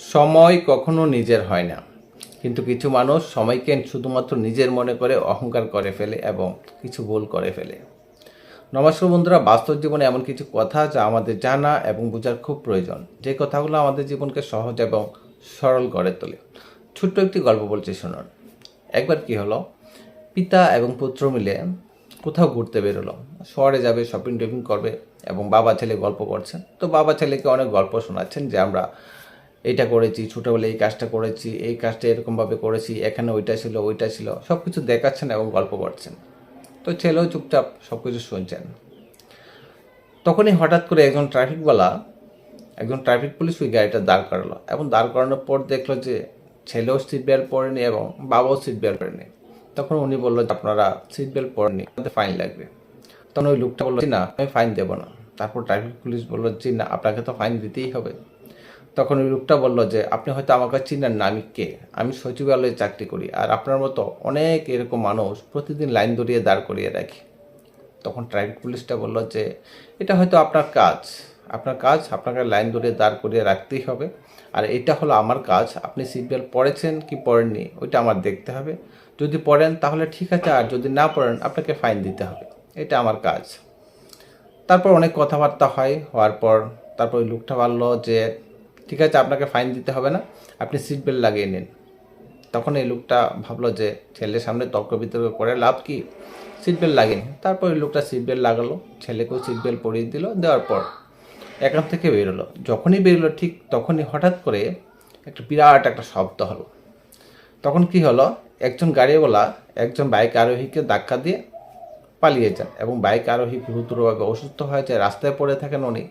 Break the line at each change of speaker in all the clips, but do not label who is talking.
সময় কখনো নিজের হয় না। কিন্তু কিছু মানুষ সময়কে শুধুমাত্র নিজের মনে করে অহংকার করে ফেলে এবং কিছু ভুল করে ফেলে। নমস্কার বন্ধুরা, বাস্তব জীবনে এমন কিছু কথা যা আমাদের জানা এবং বোঝার খুব প্রয়োজন। যে কথাগুলো আমাদের জীবনকে সহজ এবং সরল করে তোলে। ছোট্ট একটি গল্প বলছি, শুনুন। একবার কি হলো? পিতা এবং পুত্র মিলে কোথাও ঘুরতে বেরোলো। শহরে যাবে শপিং টপিং করবে এবং বাবা ছেলে গল্প করছেন। তো বাবা ছেলেকে অনেক গল্প শোনাচ্ছেন যে আমরা এইটা করেছি, ছোটোবেলায় এই কাজটা করেছি, এই কাজটা এরকমভাবে করেছি, এখানে ওইটা ছিল ওইটা ছিল। সব কিছু দেখাচ্ছেন এবং গল্প করছেন। তো ছেলেও চুপচাপ সব কিছু শুনছেন। তখনই হঠাৎ করে একজন ট্রাফিকওয়ালা, একজন ট্রাফিক পুলিশ ওই গাড়িটা দাঁড় করালো এবং দাঁড় করানোর পর দেখল যে ছেলেও সিট বেল্ট পরেনি এবং বাবাও সিট বেল্ট পরেনি। তখন উনি বলল যে, আপনারা সিট বেল্ট পরেনি ফাইন লাগবে। তখন ওই লোকটা বলল, "জি না, আমি ফাইন দেবো না। তারপর ট্রাফিক পুলিশ বলল যে না, আপনাকে তো ফাইন দিতেই হবে। তখন ওই লোকটা বলল যে, আপনি হয়তো আমাকে চিনেন না, আমি কে? আমি সচিবালয়ে চাকরি করি আর আপনার মতো অনেক এরকম মানুষ প্রতিদিন লাইন ধরিয়ে দাঁড় করিয়ে রাখি। তখন ট্রাফিক পুলিশটা বলল যে, এটা হয়তো আপনার কাজ। আপনার কাজ আপনাকে লাইন ধরে দাঁড় করিয়ে রাখতেই হবে। আর এটা হলো আমার কাজ। আপনি সিট বেল্ট পরেছেন কি পরেননি, ওইটা আমার দেখতে হবে। যদি পড়েন তাহলে ঠিক আছে, আর যদি না পড়েন আপনাকে ফাইন দিতে হবে। এটা আমার কাজ। তারপর অনেক কথাবার্তা হয়, হওয়ার পর তারপর ওই লোকটা বলল যে ঠিক আছে, আপনাকে ফাইন দিতে হবে না, আপনি সিট বেল্ট লাগিয়ে নিন। তখন এই লোকটা ভাবলো যে ছেলের সামনে তর্ক বিতর্ক করে লাভ কি? সিট বেল্ট লাগিয়ে তারপর ওই লোকটা সিট বেল্ট লাগালো, ছেলেকেও সিট বেল্ট পরিয়ে দিল, দেওয়ার পর এখান থেকে বেরোলো। যখনই বেরোলো ঠিক তখনই হঠাৎ করে একটা বিরাট একটা শব্দ হলো। তখন কি হলো? একজন গাড়িওয়ালা একজন বাইক আরোহীকে ধাক্কা দিয়ে পালিয়ে যান এবং বাইক আরোহী গুরুতরভাবে অসুস্থ হয়ে যায়, রাস্তায় পড়ে থাকেন উনি।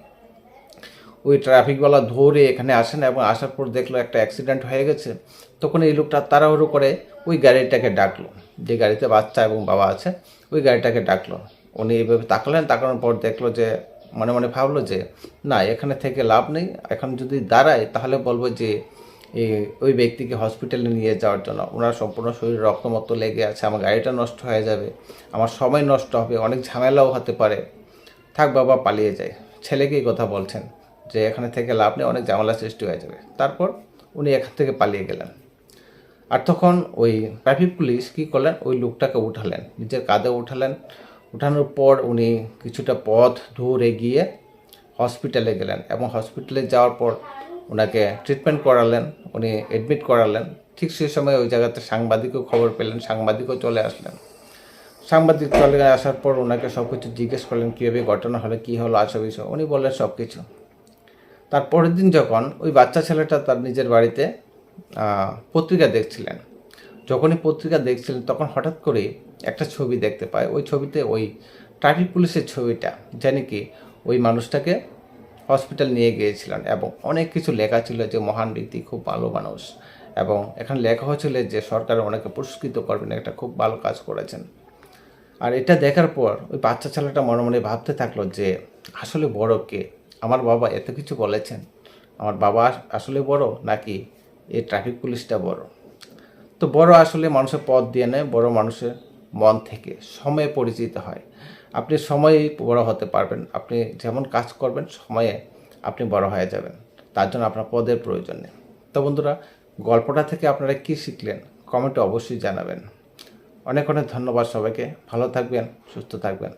ওই ট্রাফিকওয়ালা ধরে এখানে আসেন এবং আসার পর দেখল একটা অ্যাক্সিডেন্ট হয়ে গেছে, তখন এই লোকটা তাড়াহুড়ো করে ওই গাড়িটাকে ডাকলো। যে গাড়িতে বাচ্চা এবং বাবা আছে, ওই গাড়িটাকে ডাকলো। উনি এইভাবে তাকালেন, তাকানোর পর দেখল যে, মনে মনে ভাবলো যে, না, এখানে থেকে লাভ নেই। এখন যদি দাঁড়ায়, তাহলে বলব যে এই ওই ব্যক্তিকে হসপিটালে নিয়ে যাওয়ার জন্য। ওনার সম্পূর্ণ শরীর রক্তমত্ত লেগে আছে, আমার গাড়িটা নষ্ট হয়ে যাবে, আমার সময় নষ্ট হবে, অনেক ঝামেলাও হতে পারে। থাক বাবা, পালিয়ে যায় ছেলেকেই কথা বলছেন। যে এখানে থেকে লাভ নেই, অনেক ঝামেলা সৃষ্টি হয়ে যাবে। তারপর উনি এখান থেকে পালিয়ে গেলেন। আর তখন ওই ট্রাফিক পুলিশ কী করলেন? ওই লোকটাকে উঠালেন। নিজের কাঁধে উঠালেন। উঠানোর পর উনি কিছুটা পথ ধরে গিয়ে হসপিটালে গেলেন এবং হসপিটালে যাওয়ার পর ওনাকে ট্রিটমেন্ট করালেন, উনি অ্যাডমিট করালেন। ঠিক সেই সময় ওই জায়গাতে সাংবাদিকও খবর পেলেন, সাংবাদিকও চলে আসলেন। সাংবাদিক চলে আসার পর ওনাকে সব কিছু জিজ্ঞেস করলেন, কীভাবে ঘটনা হলে? কী হলো? আসা বিষয় উনি বললেন সব কিছু তার পরের দিন যখন ওই বাচ্চা ছেলেটা তার নিজের বাড়িতে পত্রিকা দেখছিলেন। যখনই পত্রিকা দেখছিলেন, তখন হঠাৎ করে একটা ছবি দেখতে পায়। ওই ছবিতে ওই ট্রাফিক পুলিশের ছবিটা জানি কি ওই মানুষটাকে হসপিটাল নিয়ে গিয়েছিলেন এবং অনেক কিছু লেখা ছিল যে মহান ব্যক্তি খুব ভালো মানুষ এবং এখানে লেখা হয়েছিল যে সরকার ওনাকে পুরস্কৃত করবেন, একটা খুব ভালো কাজ করেছেন। আর এটা দেখার পর ওই বাচ্চা ছেলেটা মনে মনে ভাবতে থাকল যে আসলে বড় কে? আমার বাবা এত কিছু বলেছেন। আমার বাবা আসলে বড় নাকি এই ট্রাফিক পুলিশটা বড়? তো বড় আসলে মানুষের পথ দিয়ে নেয়, বড় মানুষের মন থেকে, সময়ে পরিচিত হয়। আপনি সময়েই বড় হতে পারবেন, আপনি যেমন কাজ করবেন, সময়ে আপনি বড় হয়ে যাবেন। তার জন্য আপনার পদের প্রয়োজন নেই। তো বন্ধুরা, গল্পটা থেকে আপনারা কী শিখলেন কমেন্টে অবশ্যই জানাবেন। অনেক অনেক ধন্যবাদ সবাইকে। ভালো থাকবেন, সুস্থ থাকবেন।